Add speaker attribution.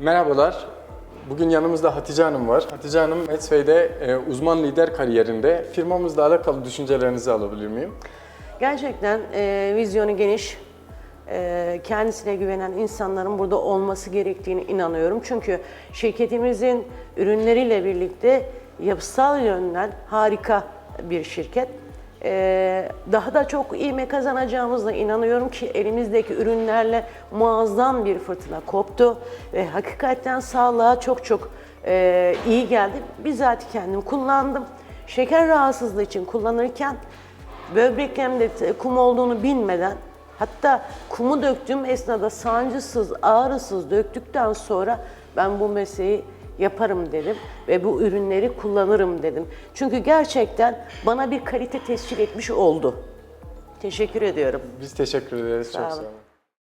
Speaker 1: Merhabalar. Bugün yanımızda Hatice Hanım var. Hatice Hanım Medsway'de e, uzman lider kariyerinde. Firmamızla alakalı düşüncelerinizi alabilir miyim?
Speaker 2: Gerçekten e, vizyonu geniş, e, kendisine güvenen insanların burada olması gerektiğini inanıyorum. Çünkü şirketimizin ürünleriyle birlikte yapısal yönden harika bir şirket. E, daha da çok ivme kazanacağımızla inanıyorum ki elimizdeki ürünlerle muazzam bir fırtına koptu ve hakikaten sağlığa çok çok e, iyi geldi. Bizzat kendim kullandım. Şeker rahatsızlığı için kullanırken böbreklerimde kum olduğunu bilmeden hatta kumu döktüğüm esnada sancısız, ağrısız döktükten sonra ben bu mesleği yaparım dedim ve bu ürünleri kullanırım dedim. Çünkü gerçekten bana bir kalite tescil etmiş oldu. Teşekkür ediyorum.
Speaker 1: Biz teşekkür ederiz.
Speaker 2: Sağ
Speaker 1: Çok
Speaker 2: olun.
Speaker 1: sağ olun.